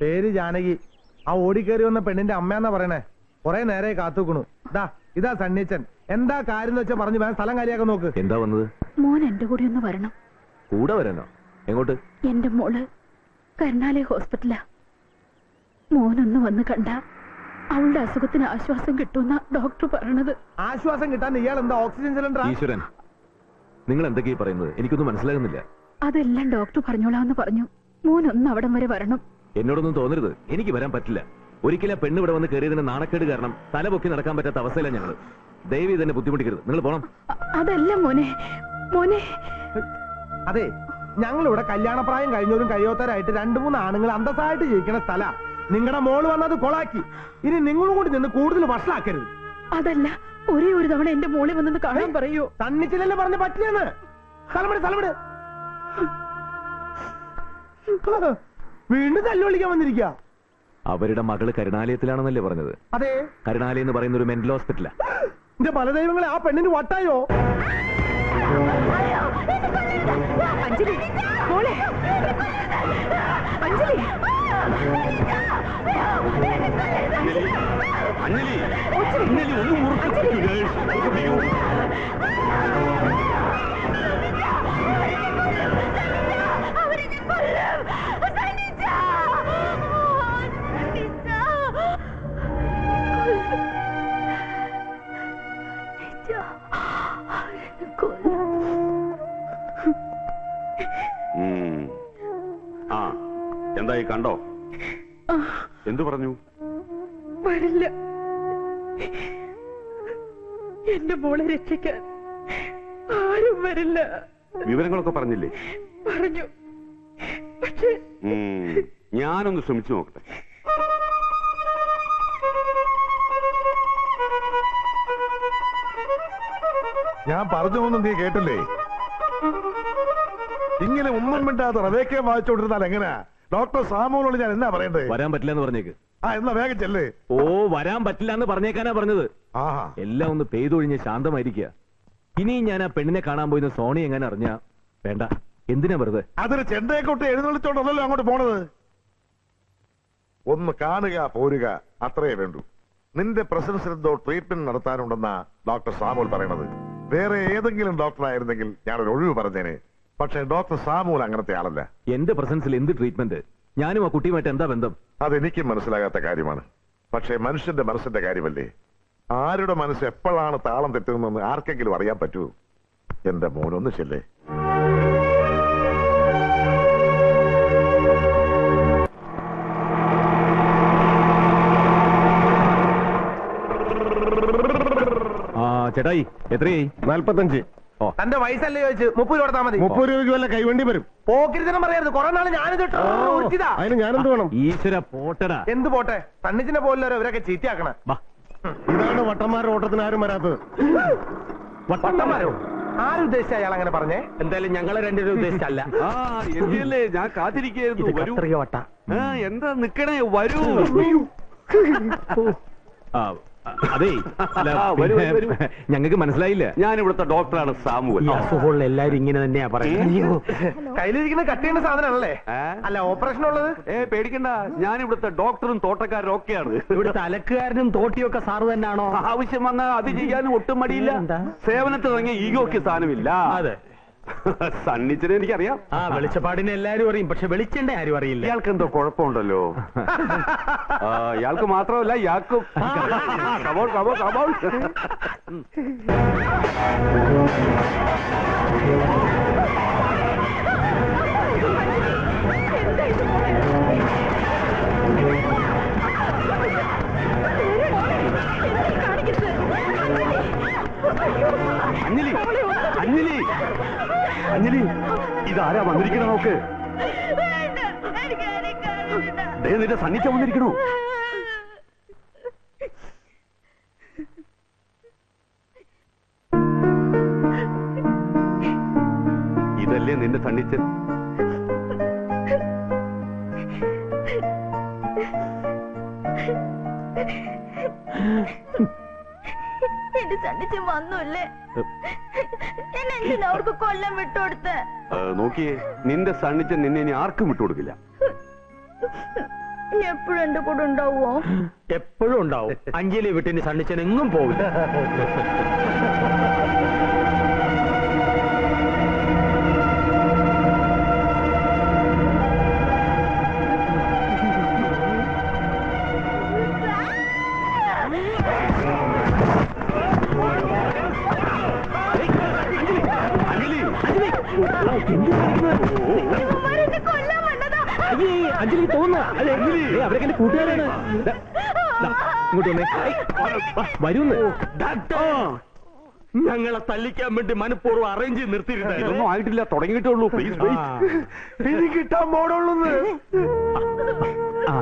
പേര് ജാനകി. ആ ഓടിക്കേറി വന്ന പെണ്ണിന്റെ അമ്മയെന്നാ പറയണേ. കൊറേ നേരെ കാത്തുക്കണു. ഇതാ ഇതാ സണ്ണീച്ചൻ. എന്താ കാര്യം എന്ന് വെച്ചാ പറഞ്ഞു വേണം സ്ഥലം കാര്യമാക്കാൻ നോക്ക്. എന്താ വന്നത്? മോൻ എന്റെ കൂടെ ഒന്ന് വരണം. കൂടെ വരണോ? എങ്ങോട്ട്? എന്റെ മോൾ കരുണാലയ ഹോസ്പിറ്റലാ. മോനൊന്ന് വന്ന് കണ്ട അവളുടെ അസുഖത്തിന് ആശ്വാസം കിട്ടുന്ന ഡോക്ടർ പറയണത്. ആശ്വാസം കിട്ടാൻ ഇയാൾ എന്താ ഓക്സിജൻ സിലിണ്ടർ ഈശ്വരൻ നിങ്ങൾ എന്തൊക്കെയാ പറയുന്നത്? എനിക്കൊന്നും മനസ്സിലാകുന്നില്ല. അതെല്ലാം ഡോക്ടർ പറഞ്ഞോളാന്ന് പറഞ്ഞു. മോനൊന്ന് അവിടം വരെ വരണം. എന്നോടൊന്നും തോന്നരുത്. എനിക്ക് വരാൻ പറ്റില്ല. ഒരിക്കലും ആ പെണ്ണ് ഇവിടെ വന്ന് കയറിയതിന് നാണക്കേട് കാരണം തല പൊക്കി നടക്കാൻ പറ്റാത്ത അവസ്ഥയിലാണ് ഞങ്ങൾ. ദയവ് തന്നെ ബുദ്ധിമുട്ടിക്കരുത്. നിങ്ങൾ പോണം. അതല്ല മോനെ. മോനെ. അതെ ഞങ്ങളിവിടെ കല്യാണപ്രായം കഴിഞ്ഞവരും കഴിയാത്തവരായിട്ട് രണ്ടു മൂന്ന് ആണുങ്ങൾ അന്തസ്സായിട്ട് ജീവിക്കുന്ന സ്ഥല. നിങ്ങളുടെ മോൾ വന്നത് കൊളാക്കി. ഇനി നിങ്ങളും കൂടി നിന്ന് കൂടുതൽ വഷളാക്കരുത്. അതല്ല ഒരേ ഒരു തവണ എന്റെ മോളെ വന്നെന്ന് കാണാൻ പറയൂ. തന്നിച്ചില്ലല്ലേ പറഞ്ഞ പറ്റിയെന്ന്? സ്ഥലമിട് സ്ഥലമിട് വീണ്ടും തല്ലു വിളിക്കാൻ വന്നിരിക്കുക അവരുടെ മകൾ കരുണാലയത്തിലാണെന്നല്ലേ പറഞ്ഞത്. അതെ. കരുണാലയം എന്ന് പറയുന്ന ഒരു മെന്റൽ ഹോസ്പിറ്റലാ. എന്റെ ബലദൈവങ്ങളെ ആ പെണ്ണിന് വട്ടായോ? അഞ്ജലി മോളെ അഞ്ജലി ഉം. കണ്ടോ? എന്തു പറഞ്ഞു? വരില്ല എന്റെ മോളെ രക്ഷിക്കാൻ ആരും വരില്ല. വിവരങ്ങളൊക്കെ പറഞ്ഞില്ലേ? പറഞ്ഞു. പക്ഷെ. ഞാനൊന്ന് ശ്രമിച്ചു നോക്കട്ടെ. ഞാൻ പറഞ്ഞൊന്നും നീ കേട്ടില്ലേ? ഇങ്ങനെ ഒന്നും മിണ്ടാതെ റവേക്കെ വായിച്ചുകൊണ്ടിരുന്നാൽ എങ്ങനെയാ ഡോക്ടർ സാമുവിനോട് ഞാൻ എന്നാ പറയണ്ടേ വരാൻ പറ്റില്ല എന്ന് പറഞ്ഞേക്ക്. ആ എന്നാ വേഗം ചെല്ലേ. ഓ വരാൻ പറ്റില്ല എന്ന് പറഞ്ഞേക്കാനാ പറഞ്ഞത്. ആഹാ. എല്ലാം ഒന്ന് പെയ്തൊഴിഞ്ഞ് ശാന്തമായിരിക്കുക ഇനിയും ഞാൻ ആ പെണ്ണിനെ കാണാൻ പോയിന്ന് സോണി എങ്ങനെ അറിഞ്ഞ? വേണ്ട എന്തിനാ വെറുതെ? അതൊരു ചെണ്ടയെക്കൊട്ട് എഴുന്നള്ളിച്ചോണ്ടല്ലോ അങ്ങോട്ട് പോണത്? ഒന്ന് കാണുക പോരുക അത്രയേ വേണ്ടൂ. നിന്റെ പ്രസൻസ് എന്തോ ട്രീറ്റ്മെന്റ് നടത്താനുണ്ടെന്നാ ഡോക്ടർ സാമുൽ പറയണത് വേറെ ഏതെങ്കിലും ഡോക്ടർ ആയിരുന്നെങ്കിൽ ഞാനൊരു ഒഴിവ് പറഞ്ഞേനെ. പക്ഷേ ഡോക്ടർ സാമുൽ അങ്ങനത്തെ ആളല്ല? എന്റെ പ്രസൻസിൽ എന്ത് ട്രീറ്റ്മെന്റ് ഞാനും ആ കുട്ടിയുമായിട്ട് എന്താ ബന്ധം? അതെനിക്കും മനസ്സിലാകാത്ത കാര്യമാണ്. പക്ഷേ മനുഷ്യന്റെ മനസ്സിന്റെ കാര്യമല്ലേ? ആരുടെ മനസ്സ് എപ്പോഴാണ് താളം തെറ്റുന്നതെന്ന് ആർക്കെങ്കിലും അറിയാൻ പറ്റൂ? എന്റെ മോനൊന്ന് ചെല്ലേ? ആ ചേട്ടായി എത്രയായി? നാൽപ്പത്തഞ്ച്. തന്റെ വയസ്സല്ലേ ചോദിച്ചു? മുപ്പത് രൂപ കൊടുത്താൽ മതി. മുപ്പത് രൂപയ്ക്ക് വല്ല കൈവണ്ടി വരും. പോക്കിരിത്തനം പറയരുത് കുറെ നാൾ ഞാനിത് ഉറച്ചിതാ അതിന് ഞാനെന്ത് വേണം? ഈശ്വര പോട്ടടാ. എന്ത് പോട്ടെ? തണ്ണിച്ചിനെ പോലുള്ളവരെ ഇവരൊക്കെ ചീറ്റാക്കണ വാ ഇതാണ് വട്ടന്മാരുടെ ഓട്ടത്തിന് ആരും വരാത്തത്. വട്ടന്മാരോ? ആരുദ്ദേശിച്ച അയാൾ അങ്ങനെ പറഞ്ഞേ? എന്തായാലും ഞങ്ങളെ രണ്ടുപേരും ഉദ്ദേശിച്ചല്ല. ആ എന്തിയല്ലേ? ഞാൻ കാത്തിരിക്കുന്നു വരൂ. വട്ട. എന്താ നിക്കണേ? വരൂ. ആ, അതേ. ഞങ്ങൾക്ക് മനസ്സിലായില്ല. ഞാൻ ഇവിടുത്തെ ഡോക്ടറാണ് സാമുവൽ. അസുഖമുള്ള എല്ലാരും ഇങ്ങനെ തന്നെയാ പറയുന്നത്. കയ്യിലിരിക്കുന്ന കട്ട് ചെയ്യുന്ന സാധനമാണല്ലേ? അല്ല ഓപ്പറേഷൻ ഉള്ളത് ഏ പേടിക്കണ്ട. ഞാൻ ഇവിടുത്തെ ഡോക്ടറും തോട്ടക്കാരും ഒക്കെയാണ്. ഇവിടുത്തെ അലക്കുകാരനും തോട്ടിയൊക്കെ സാറ് തന്നെയാണോ ആവശ്യം വന്നാൽ അത് ചെയ്യാനും ഒട്ടും മടിയില്ല. തുടങ്ങിയ ഈഗോക്ക് സ്ഥാനമില്ല അതെ. സണ്ണിച്ചിനെ എനിക്കറിയാം. ആ വെളിച്ചപ്പാടിനെ എല്ലാരും അറിയും പക്ഷെ വെളിച്ചെണ്ണ ആരും അറിയില്ല. ഇയാൾക്ക് എന്തോ കുഴപ്പമുണ്ടല്ലോ. ആ, ഇയാൾക്ക് മാത്രമല്ല ഇയാൾക്കും come on come on come on Anjali ഇതാരാ വന്നിരിക്കണ നോക്ക്? ദേ നിന്റെ സന്നിധ്യം വന്നിരിക്കണോ. ഇതല്ലേ നിന്റെ സണ്ണിച്ചൻ? എന്റെ സണ്ണിച്ച് വന്നല്ലേ? എന്നെ എന്തിനാ അവർക്ക് കൊല്ലം വിട്ടുകൊടുത്ത്? നോക്കിയേ നിന്റെ സണ്ണിച്ചൻ നിന്നെ ഇനി ആർക്കും വിട്ടുകൊടുക്കില്ല. ഇനി എപ്പോഴും എന്റെ കൂടെ ഉണ്ടാവുമോ എപ്പോഴും ഉണ്ടാവും. അഞ്ജലി വിട്ടിന് സണ്ണിച്ചൻ എങ്ങും പോവില്ല. വന്നതാ അഞ്ജലി തോന്നുന്നു. അവരൊക്കെ എന്റെ കൂട്ടുകാരാണ്. ഇങ്ങോട്ട് വന്നേ. വരൂന്ന്. ഞങ്ങളെ തല്ലിക്കാൻ വേണ്ടി മനഃപൂർവം അറേഞ്ച് ചെയ്ത് നിർത്തിയിട്ടുണ്ടായിരുന്നു ഇതൊന്നും ആയിട്ടില്ല തുടങ്ങിയിട്ടുള്ളൂ പ്ലീസ് ഇത് കിട്ടാൻ പോടുള്ളൂന്ന് ആ.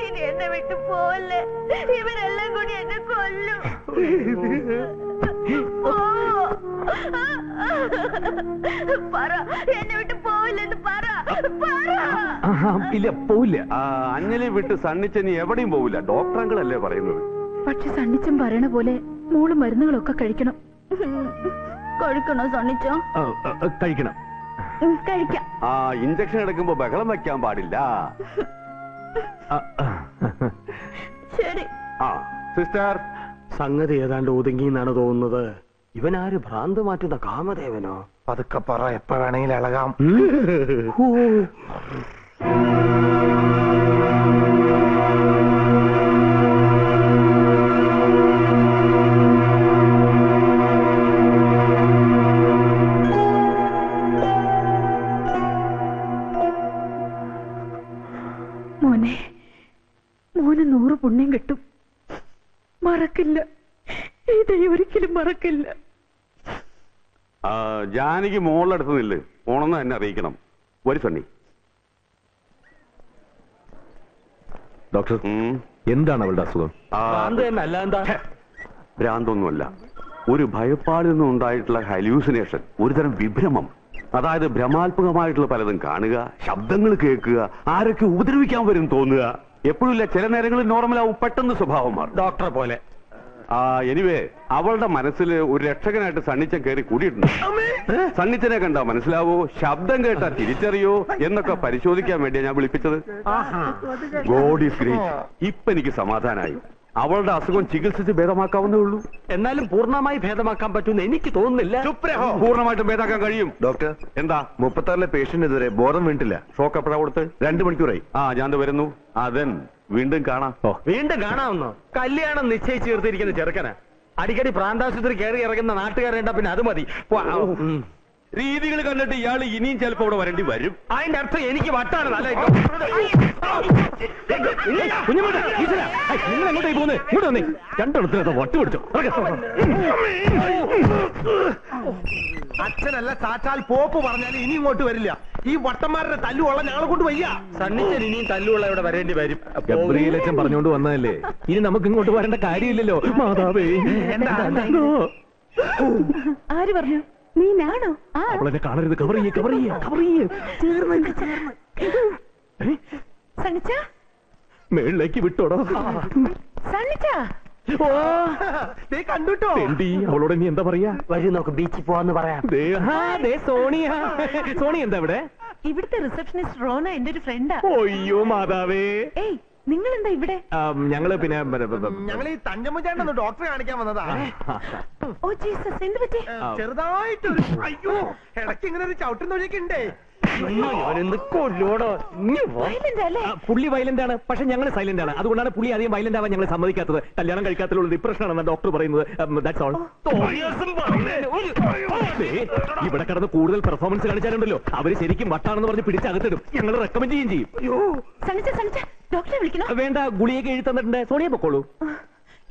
ഇനി എന്നെ വിട്ടു പോവല്ലേ? ഇവരെല്ലാം കൂടി എന്നെ കൊല്ലും. പറ എന്നെ വിട്ട് ഇല്ല പോവില്ല. അഞ്ജലി വിട്ട് സണ്ണിച്ചനി എവിടെയും പോവില്ല. ഡോക്ടർ അങ്കിളല്ലേ പറയുന്നത്. പക്ഷെ സണ്ണിച്ചൻ പറയണ പോലെ മോൾ മരുന്നുകളൊക്കെ കഴിക്കണം. കഴിക്കണോ സണ്ണിച്ചോ കഴിക്കണം. കഴിക്കാം. ആ ഇഞ്ചക്ഷൻ എടുക്കുമ്പോ ബഹളം വെക്കാൻ പാടില്ല. ശരി. ആ സിസ്റ്റർ. സംഗതി ഏതാണ്ട് ഒതുങ്ങി എന്നാണ് തോന്നുന്നത്. ഇവനാര് ഭ്രാന്ത് മാറ്റുന്ന കാമദേവനോ? പതുക്കെ പറ എപ്പോ വേണമെങ്കിലും ഇളകാം. മോനെ മോന് നൂറ് പുണ്യം കിട്ടും. മറക്കില്ല. ഇത് ഒരിക്കലും മറക്കില്ല. ആ, ജാനകി മോളിലടുത്ത് നില്ല്. പോണെന്ന് എന്നെ അറിയിക്കണം. വരി സണ്ണി. ഡോക്ടർ. എന്താണ് അവളുടെ അസുഖം? ഭ്രാന്തൊന്നുമല്ല. ഒരു ഭയപ്പാടിൽ നിന്നും ഉണ്ടായിട്ടുള്ള ഹലൂസിനേഷൻ ഒരുതരം വിഭ്രമം. അതായത് ഭ്രമാത്മകമായിട്ടുള്ള പലതും കാണുക ശബ്ദങ്ങൾ കേൾക്കുക ആരൊക്കെ ഉപദ്രവിക്കാൻ വരും തോന്നുക. എപ്പോഴും ഇല്ല ചില നേരങ്ങളിൽ നോർമലാവും പെട്ടെന്ന് സ്വഭാവം മാറും. ഡോക്ടറെ പോലെ. എനിവേ അവളുടെ മനസ്സിൽ ഒരു രക്ഷകനായിട്ട് സണ്ണിച്ചൻ കയറി കൂടിയിട്ടുണ്ട്. സണ്ണിച്ചനെ കണ്ടാ മനസ്സിലാവോ? ശബ്ദം കേട്ടാ തിരിച്ചറിയോ? എന്നൊക്കെ പരിശോധിക്കാൻ വേണ്ടിയാ ഞാൻ വിളിപ്പിച്ചത്. ഗോഡ് ഈസ് ഗ്രേറ്റ് ഇപ്പൊ എനിക്ക് സമാധാനായി. അവളുടെ അസുഖം ചികിത്സിച്ച് ഭേദമാക്കാവുന്നേ ഉള്ളൂ. എന്നാലും പൂർണമായി ഭേദമാക്കാൻ പറ്റുമെന്ന് എനിക്ക് തോന്നുന്നില്ല. പൂർണമായിട്ടും ഭേദമാക്കാൻ കഴിയും. ഡോക്ടർ എന്താ? മുപ്പത്താറിലെ പേഷ്യന്റ് ഇതുവരെ ബോധം വീണ്ടില്ല ഷോക്ക് എപ്പോഴാ കൊടുത്ത് രണ്ടു മണിക്കൂറായി. ആ ഞാൻ ദേ വരുന്നു. അതൻ വീണ്ടും കാണാം. വീണ്ടും കാണാമെന്നോ കല്യാണം നിശ്ചയിച്ചു തീർത്തിരിക്കുന്ന ചെറുക്കനാ. അടിക്കടി പ്രാന്താശുപത്രി കയറി ഇറങ്ങുന്ന നാട്ടുകാരുണ്ടാ പിന്നെ അത് മതി. രീതികൾ കണ്ടിട്ട് ഇയാൾ ഇനിയും ചിലപ്പോ ഇവിടെ വരേണ്ടി വരും. അതിന്റെ അർത്ഥം എനിക്ക് വട്ടാണ്. നല്ല നിങ്ങൾ എങ്ങോട്ടായി പോന്നെ ഇങ്ങോട്ട് വന്നേ. രണ്ടിടത്തിനകത്ത് വട്ട് പിടിച്ചോ. അച്ഛനല്ല സാറ്റാൽ പോപ്പ് പറഞ്ഞാൽ ഇനി ഇങ്ങോട്ട് വരില്ല. ഈ വട്ടന്മാരുടെ തല്ലുള്ള ഞങ്ങളെ കൊണ്ട് വയ്യ. സണ്ണിച്ചൻ ഇനിയും തല്ലുള്ള ഇവിടെ വരേണ്ടി വരും. ഗബ്രിയേലച്ചൻ പറഞ്ഞുകൊണ്ട് വന്നതല്ലേ? ഇനി നമുക്ക് ഇങ്ങോട്ട് വരേണ്ട കാര്യമില്ലല്ലോ. മാതാവേ. എന്താ? ആര് പറഞ്ഞു? നീനാണോ? ആ. അവളെന്നെ കാണരുത്. കവർ ചെയ്യേ കവർ ചെയ്യേ കവർ ചെയ്യേ. ചേർന്ന് ചേർന്ന് ഏ? സണ്ണിച്ച? മേളിലേക്ക് വിട്ടോടോ. സണ്ണിച്ച? ഓ, ദേ കണ്ടുട്ടോ. തെണ്ടി. അവളോട് നീ എന്താ പറയാ? വഴി നോക്ക് ബീച്ചിൽ പോവാന്ന് പറയാം. ദേ, ആ, ദേ സോണിയ. സോണി എന്താ ഇവിടെ? ഇവിടുത്തെ റിസപ്ഷനിസ്റ്റ് റോണ എന്റെ ഒരു ഫ്രണ്ടാ ഒയ്യോ മാതാവേ. ഏയ് നിങ്ങൾ എന്താ ഇവിടെ ഞങ്ങൾ പിന്നെ ഞങ്ങൾ ഈ തഞ്ചമ്മചേട്ടൻ ഡോക്ടറെ കാണിക്കാൻ വന്നതാ. ഓ ജീസസ് എന്ത് പറ്റി? ചെറുതായിട്ടൊരു അയ്യോ ഇടയ്ക്ക് ഇങ്ങനെ ഒരു ചവിട്ടം തൊഴിയൊക്കെ ഉണ്ടേ പുള്ളി വയലന്റ് ആണ്. പക്ഷെ ഞങ്ങൾ സൈലന്റ് ആണ്. അതുകൊണ്ടാണ് പുള്ളി അധികം വയലന്റ് ആവാൻ ഞങ്ങൾ സമ്മതിക്കാത്തത്. കല്യാണം കഴിക്കാത്തതിലുള്ള ഡിപ്രഷൻ ആണെന്ന് ഡോക്ടർ പറയുന്നത്. ദാറ്റ്സ് ഓൾ ഇവിടെ കടന്ന് കൂടുതൽ പെർഫോമൻസ് കാണിച്ചാലുണ്ടല്ലോ. അവർ ശരിക്കും വട്ടാണെന്ന് പറഞ്ഞ് പിടിച്ചകത്തിടും. ഞങ്ങൾ റെക്കമെൻഡ് ചെയ്യും. ചെയ്യും ഡോക്ടറെ വിളിക്കണോ? വേണ്ട ഗുളിയൊക്കെ എഴുതി തന്നിട്ടുണ്ട്. സോണിയെ പൊക്കോളൂ.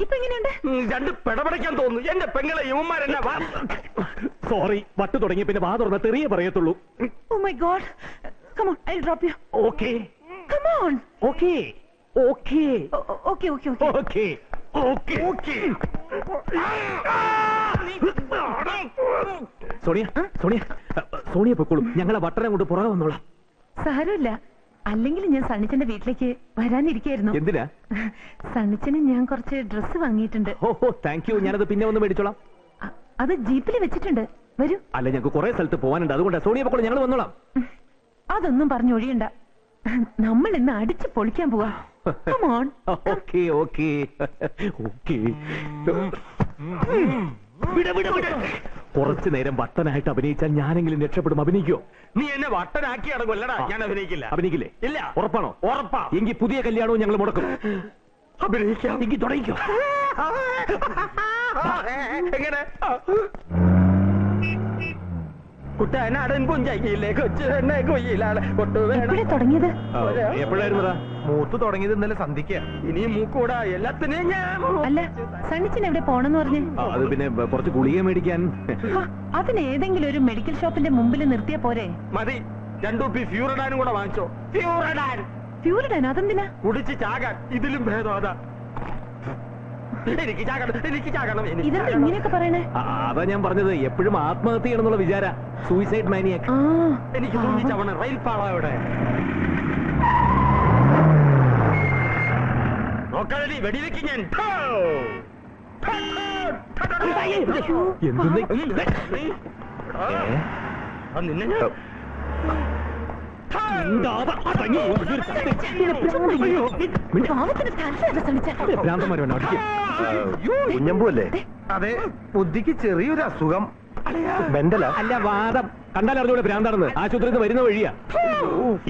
ഇപ്പൊ എങ്ങനെയുണ്ട്? രണ്ട് പിടപടയ്ക്കാൻ തോന്നുന്നു. എന്റെ പെങ്ങളെ യുവന്മാരെന്നെ സോറി വട്ട് തുടങ്ങി പിന്നെ വാ തുറന്ന തെറിയെ പറയത്തുള്ളൂ. ഓ my God come on I drop you okay come on okay okay okay okay okay okay okay Sonia Sonia Sonia പൊക്കോളൂ. ഞങ്ങളെ വട്ടനെ കൊണ്ട് പുറകെ വന്നോളാം. സാരമില്ല. അല്ലെങ്കിൽ ഞാൻ സണ്ണിച്ചന്റെ വീട്ടിലേക്ക് വരാനിരിക്കായിരുന്നു. എന്തിനാ? സണ്ണിച്ചന് ഞാൻ കുറച്ച് ഡ്രസ്സ് വാങ്ങിയിട്ടുണ്ട്. ഓഹോ താങ്ക് യു ഞാനത് പിന്നെ ഒന്ന് മേടിച്ചോളാം. അത് ജീപ്പിൽ വെച്ചിട്ടുണ്ട്. വരൂ. അല്ല ഞങ്ങൾക്ക് കുറെ സ്ഥലത്ത് പോകാനുണ്ട് അതുകൊണ്ട് സോണിയ പക്കോളം ഞങ്ങൾ വന്നോളാം. അതൊന്നും പറഞ്ഞു ഒഴിയണ്ട. നമ്മൾ ഇന്ന് അടിച്ചു പൊളിക്കാൻ പോവാ. Come on. ഓക്കെ വിട ഓക്കെ കുറച്ചു നേരം വട്ടനായിട്ട് അഭിനയിച്ചാൽ ഞാനെങ്കിലും രക്ഷപ്പെടും. അഭിനയിക്കോ? നീ എന്നെ വട്ടനാക്കി അടങ്ങല്ലടാ ഞാൻ അഭിനയിക്കില്ല. അഭിനയിക്കില്ലേ? ഇല്ല. ഉറപ്പാണോ? ഉറപ്പാ. എങ്കിൽ പുതിയ കല്യാണവും ഞങ്ങൾ മുടക്കും. അഭിനയിക്കാം. എങ്കിൽ തുടങ്ങിക്കോ. എങ്ങനെ? കുട്ടനാടൻ പുഞ്ചയിലെ കൊച്ചു എന്നെ കൊയ്യിലാണ് കൊട്ടു വേണം എപ്പോഴാ തുടങ്ങിയത് എപ്പോഴായിരുന്നടാ മൂത്ത് തുടങ്ങിയത് ഇന്നലെ സന്ധിക്ക ഇനി മൂക്കൂടാ എല്ലാത്തിനെയും ഞാൻ അല്ല സണ്ണിച്ചൻ എവിടെ പോണെന്ന് പറഞ്ഞ്? ആ, അത് പിന്നെ കുറച്ച് ഗുളിക മേടിക്കാൻ. അതിന് ഏതെങ്കിലും ഒരു മെഡിക്കൽ ഷോപ്പിന്റെ മുമ്പിൽ നിർത്തിയ പോരെ? മതി രണ്ടു പി ഫ്യൂറഡാനും കൂടെ വാങ്ങിച്ചോ. ഫ്യൂറഡാൻ. ഫ്യൂറഡാൻ അതെന്തിനാ? കുടിച്ച് ചാകാൻ ഇതിലും ഭേദം അതാ. എനിക്ക് ചാകണം എനിക്ക് ചാകണം എനിക്ക് ഇതെന്താ ചാകണം. ഇങ്ങനെയൊക്കെ പറയണേ? ആ, അതാ ഞാൻ പറഞ്ഞത്. എപ്പോഴും ആത്മഹത്യ ചെയ്യണമെന്നുള്ള വിചാര. സൂയിസൈഡ് മാനിയാക്ക് ആ. എനിക്ക് റെയിൽ പാള ഇവിടെ നോക്കാതെ വെടിവെക്ക് ഞാൻ. ഠോ! ഠോ, ഠോ, ഠോ, ഠോ, ഠോ. എന്തെന്ന് എടാ, ആ നിന്നെ ഞാൻ പാവത്തിന് തലവേദന സണ്ണിച്ച ഭ്രാന്തന്മാരാണ് അടിക്കും കുഞ്ഞമ്പു അല്ലേ അതെ ബുദ്ധിക്ക് ചെറിയൊരു അസുഖം. മെന്റല അല്ല വാദം. കണ്ടാൽ അറിഞ്ഞൂടെ ഭ്രാന്താണെന്ന്. ആശുപത്രിയിൽ നിന്ന് വരുന്ന വഴിയാ.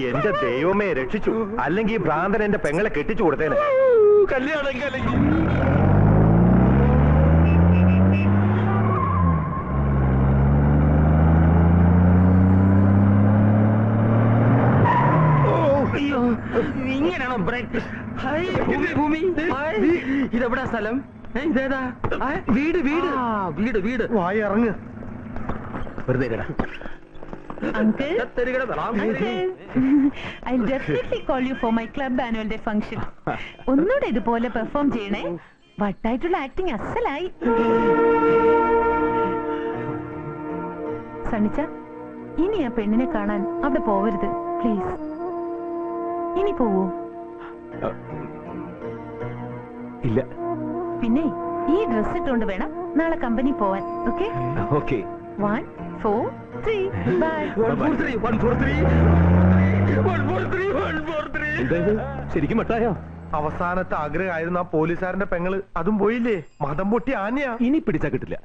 എന്റെ ദൈവമേ രക്ഷിച്ചു. അല്ലെങ്കിൽ ഭ്രാന്തൻ എന്റെ പെങ്ങളെ കെട്ടിച്ചു കൊടുത്തേനെ. കല്യാണം കലങ്ങി അയ്യോ ഇങ്ങനെയാണോ ബ്രേക്ക് ഭൂമി. ഇതെവിടാ സ്ഥലം? ഇതേതാ? വീട് വീട്. ആ വീട് വീട്. വായി ഇറങ്ങ്. വെറുതെ ഫംഗ്ഷൻ ഒന്നുകൂടെ ഇതുപോലെ പെർഫോം ചെയ്യണേ. വട്ടായിട്ടുള്ള ആക്ടിങ് അസലായി. സണ്ണിച്ച ഇനി ആ പെണ്ണിനെ കാണാൻ അവിടെ പോവരുത്. പ്ലീസ് ഇനി പോവൂ. ഇല്ല. പിന്നെ ഈ ഡ്രസ് ഇട്ടുകൊണ്ട് വേണം നാളെ കമ്പനി പോവാൻ. Okay okay one four three bye. ശരിക്കും മട്ടായോ? അവസാനത്തെ ആഗ്രഹമായിരുന്നു ആ പോലീസുകാരന്റെ പെങ്ങൾ അതും പോയില്ലേ? മതം പൊട്ടി ആനയാ. ഇനി പിടിച്ചാ കിട്ടില്ല.